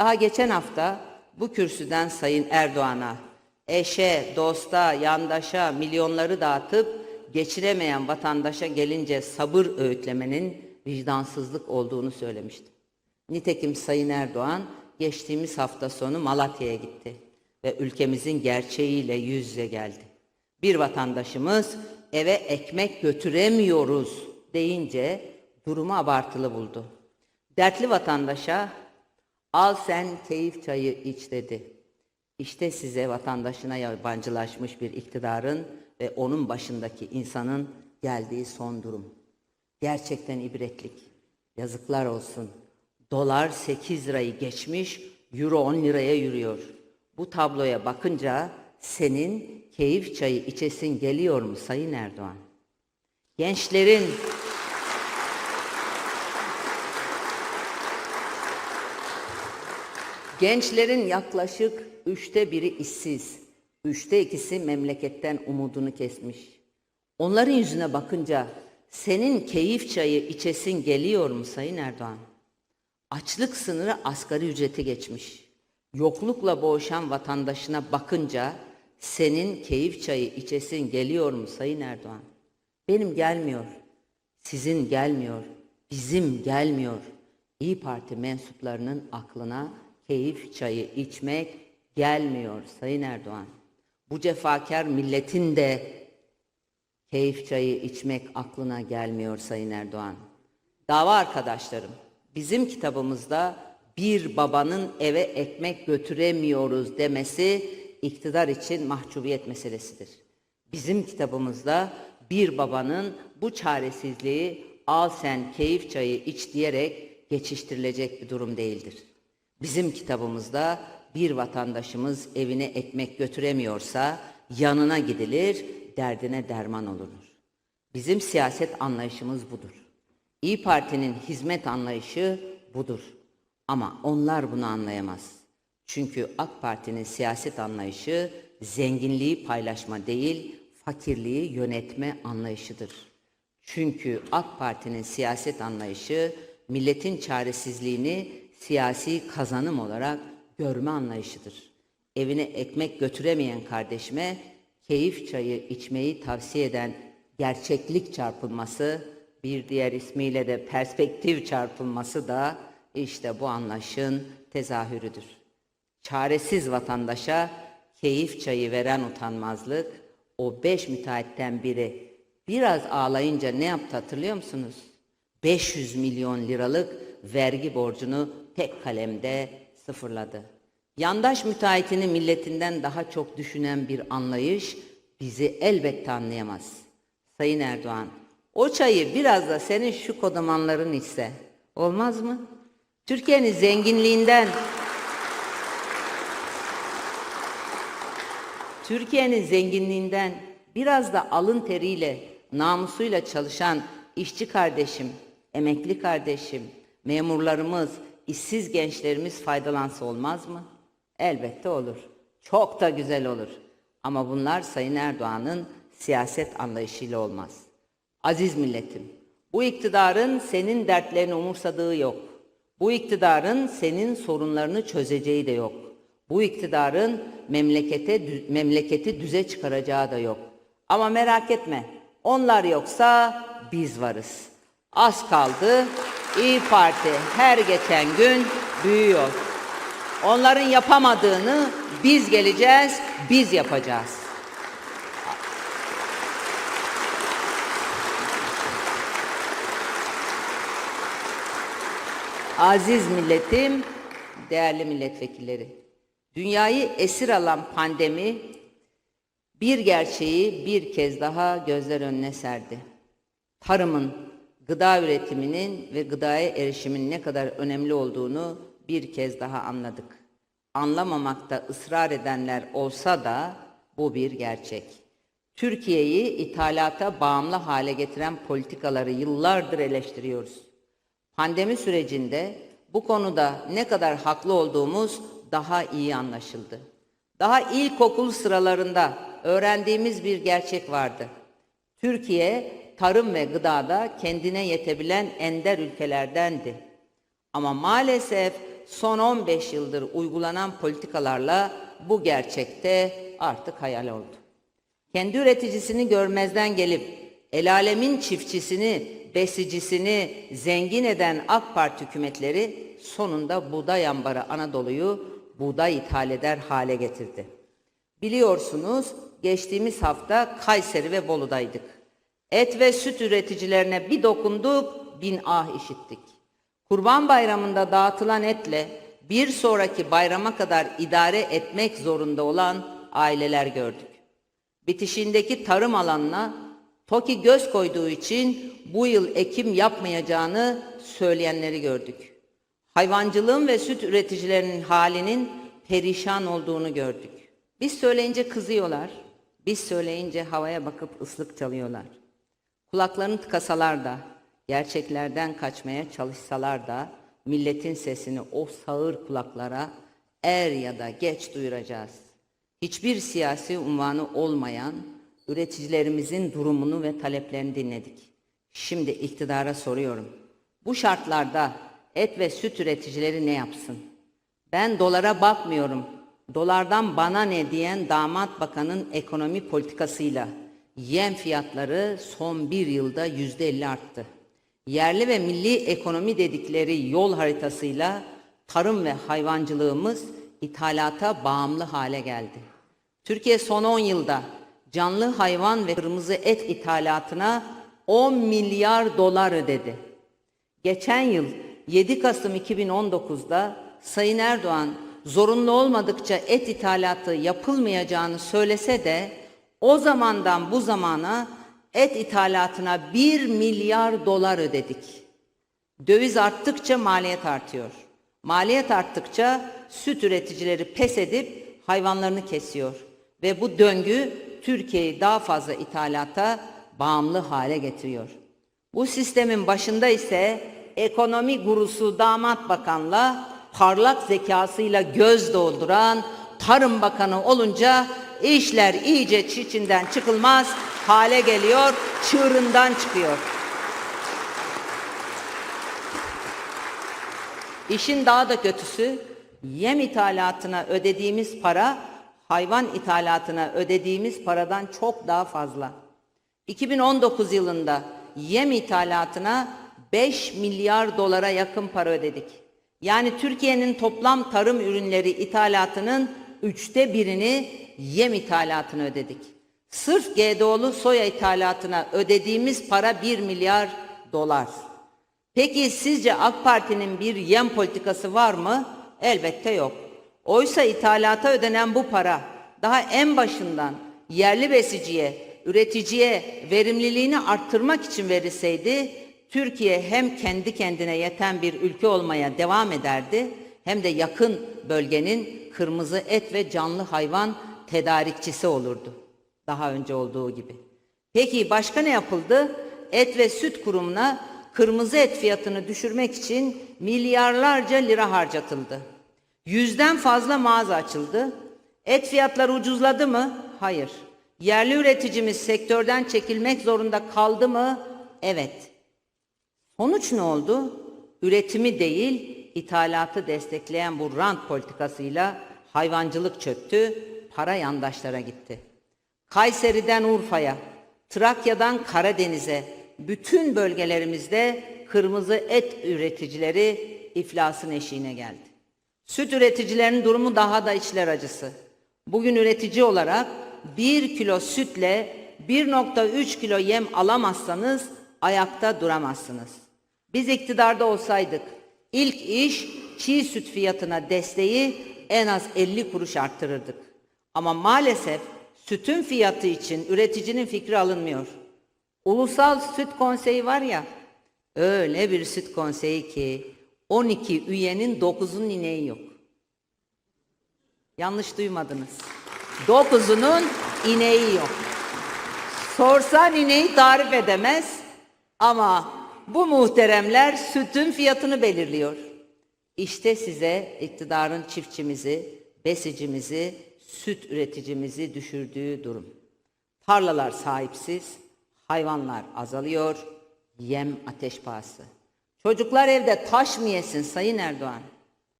Daha geçen hafta bu kürsüden Sayın Erdoğan'a eşe, dosta, yandaşa milyonları dağıtıp geçiremeyen vatandaşa gelince sabır öğütlemenin vicdansızlık olduğunu söylemiştim. Nitekim Sayın Erdoğan geçtiğimiz hafta sonu Malatya'ya gitti ve ülkemizin gerçeğiyle yüz yüze geldi. Bir vatandaşımız eve ekmek götüremiyoruz deyince durumu abartılı buldu. Dertli vatandaşa al sen keyif çayı iç dedi. İşte size vatandaşına yabancılaşmış bir iktidarın ve onun başındaki insanın geldiği son durum. Gerçekten ibretlik. Yazıklar olsun. Dolar 8 lirayı geçmiş, euro 10 liraya yürüyor. Bu tabloya bakınca senin keyif çayı içesin geliyor mu Sayın Erdoğan? Gençlerin Gençlerin yaklaşık üçte biri işsiz, üçte ikisi memleketten umudunu kesmiş. Onların yüzüne bakınca senin keyif çayı içesin geliyor mu Sayın Erdoğan? Açlık sınırı asgari ücreti geçmiş. Yoklukla boğuşan vatandaşına bakınca senin keyif çayı içesin geliyor mu Sayın Erdoğan? Benim gelmiyor. Sizin gelmiyor. Bizim gelmiyor. İyi Parti mensuplarının aklına keyif çayı içmek gelmiyor Sayın Erdoğan. Bu cefakar milletin de keyif çayı içmek aklına gelmiyor Sayın Erdoğan. Dava arkadaşlarım, bizim kitabımızda bir babanın eve ekmek götüremiyoruz demesi iktidar için mahcubiyet meselesidir. Bizim kitabımızda bir babanın bu çaresizliği al sen keyif çayı iç diyerek geçiştirilecek bir durum değildir. Bizim kitabımızda bir vatandaşımız evine ekmek götüremiyorsa yanına gidilir, derdine derman olunur. Bizim siyaset anlayışımız budur. İyi Parti'nin hizmet anlayışı budur. Ama onlar bunu anlayamaz. Çünkü AK Parti'nin siyaset anlayışı zenginliği paylaşma değil, fakirliği yönetme anlayışıdır. Çünkü AK Parti'nin siyaset anlayışı milletin çaresizliğini siyasi kazanım olarak görme anlayışıdır. Evine ekmek götüremeyen kardeşime keyif çayı içmeyi tavsiye eden gerçeklik çarpılması, bir diğer ismiyle de perspektif çarpılması da işte bu anlayışın tezahürüdür. Çaresiz vatandaşa keyif çayı veren utanmazlık, o beş müteahhitten biri biraz ağlayınca ne yaptı hatırlıyor musunuz? 500 milyon liralık vergi borcunu tek kalemde sıfırladı. Yandaş müteahhitini milletinden daha çok düşünen bir anlayış bizi elbette anlayamaz. Sayın Erdoğan, o çayı biraz da senin şu kodamanların ise olmaz mı? Türkiye'nin zenginliğinden Türkiye'nin zenginliğinden biraz da alın teriyle, namusuyla çalışan işçi kardeşim, emekli kardeşim, memurlarımız, işsiz gençlerimiz faydalansa olmaz mı? Elbette olur. Çok da güzel olur. Ama bunlar Sayın Erdoğan'ın siyaset anlayışıyla olmaz. Aziz milletim, bu iktidarın senin dertlerini umursadığı yok. Bu iktidarın senin sorunlarını çözeceği de yok. Bu iktidarın memlekete memleketi düze çıkaracağı da yok. Ama merak etme. Onlar yoksa biz varız. Az kaldı. İyi Parti her geçen gün büyüyor. Onların yapamadığını biz geleceğiz, biz yapacağız. Aziz milletim, değerli milletvekilleri. Dünyayı esir alan pandemi bir gerçeği bir kez daha gözler önüne serdi. Tarımın, gıda üretiminin ve gıdaya erişimin ne kadar önemli olduğunu bir kez daha anladık. Anlamamakta ısrar edenler olsa da bu bir gerçek. Türkiye'yi ithalata bağımlı hale getiren politikaları yıllardır eleştiriyoruz. Pandemi sürecinde bu konuda ne kadar haklı olduğumuz daha iyi anlaşıldı. Daha ilkokul sıralarında öğrendiğimiz bir gerçek vardı. Türkiye tarım ve gıdada kendine yetebilen ender ülkelerdendi. Ama maalesef son 15 yıldır uygulanan politikalarla bu gerçekte artık hayal oldu. Kendi üreticisini görmezden gelip el alemin çiftçisini, besicisini zengin eden AK Parti hükümetleri sonunda buğday ambarı Anadolu'yu buğday ithal eder hale getirdi. Biliyorsunuz geçtiğimiz hafta Kayseri ve Bolu'daydık. Et ve süt üreticilerine bir dokunduk, bin ah işittik. Kurban Bayramı'nda dağıtılan etle bir sonraki bayrama kadar idare etmek zorunda olan aileler gördük. Bitişindeki tarım alanına TOKİ göz koyduğu için bu yıl ekim yapmayacağını söyleyenleri gördük. Hayvancılığın ve süt üreticilerinin halinin perişan olduğunu gördük. Biz söyleyince kızıyorlar, biz söyleyince havaya bakıp ıslık çalıyorlar. Kulaklarını tıkasalar da, gerçeklerden kaçmaya çalışsalar da milletin sesini o sağır kulaklara er ya da geç duyuracağız. Hiçbir siyasi unvanı olmayan üreticilerimizin durumunu ve taleplerini dinledik. Şimdi iktidara soruyorum. Bu şartlarda et ve süt üreticileri ne yapsın? Ben dolara bakmıyorum. Dolardan bana ne diyen damat bakanın ekonomi politikasıyla yem fiyatları son bir yılda yüzde elli arttı. Yerli ve milli ekonomi dedikleri yol haritasıyla tarım ve hayvancılığımız ithalata bağımlı hale geldi. Türkiye son 10 yılda canlı hayvan ve kırmızı et ithalatına 10 milyar dolar ödedi. Geçen yıl 7 Kasım 2019'da Sayın Erdoğan zorunlu olmadıkça et ithalatı yapılmayacağını söylese de o zamandan bu zamana et ithalatına 1 milyar dolar ödedik. Döviz arttıkça maliyet artıyor. Maliyet arttıkça süt üreticileri pes edip hayvanlarını kesiyor. Ve bu döngü Türkiye'yi daha fazla ithalata bağımlı hale getiriyor. Bu sistemin başında ise ekonomi gurusu damat bakanla parlak zekasıyla göz dolduran tarım bakanı olunca işler iyice çiçinden çıkılmaz hale geliyor, çığırından çıkıyor. İşin daha da kötüsü yem ithalatına ödediğimiz para hayvan ithalatına ödediğimiz paradan çok daha fazla. 2019 yılında yem ithalatına 5 milyar dolara yakın para ödedik. Yani Türkiye'nin toplam tarım ürünleri ithalatının üçte birini yem ithalatına ödedik. Sırf GDO'lu soya ithalatına ödediğimiz para 1 milyar dolar. Peki sizce AK Parti'nin bir yem politikası var mı? Elbette yok. Oysa ithalata ödenen bu para daha en başından yerli besiciye, üreticiye verimliliğini arttırmak için verilseydi Türkiye hem kendi kendine yeten bir ülke olmaya devam ederdi hem de yakın bölgenin kırmızı et ve canlı hayvan tedarikçisi olurdu. Daha önce olduğu gibi. Peki başka ne yapıldı? Et ve Süt Kurumu'na kırmızı et fiyatını düşürmek için milyarlarca lira harcatıldı. Yüzden fazla mağaza açıldı. Et fiyatları ucuzladı mı? Hayır. Yerli üreticimiz sektörden çekilmek zorunda kaldı mı? Evet. Sonuç ne oldu? Üretimi değil, ithalatı destekleyen bu rant politikasıyla hayvancılık çöktü, para yandaşlara gitti. Kayseri'den Urfa'ya, Trakya'dan Karadeniz'e, bütün bölgelerimizde kırmızı et üreticileri iflasın eşiğine geldi. Süt üreticilerinin durumu daha da içler acısı. Bugün üretici olarak 1 kilo sütle 1.3 kilo yem alamazsanız ayakta duramazsınız. Biz iktidarda olsaydık ilk iş çiğ süt fiyatına desteği en az 50 kuruş arttırırdık. Ama maalesef sütün fiyatı için üreticinin fikri alınmıyor. Ulusal Süt Konseyi var ya, öyle bir süt konseyi ki 12 üyenin 9'unun ineği yok. Yanlış duymadınız. 9'unun ineği yok. Sorsan ineği tarif edemez ama bu muhteremler sütün fiyatını belirliyor. İşte size iktidarın çiftçimizi, besicimizi, süt üreticimizi düşürdüğü durum. Tarlalar sahipsiz, hayvanlar azalıyor, yem ateş pahası. Çocuklar evde taş mı yesin Sayın Erdoğan?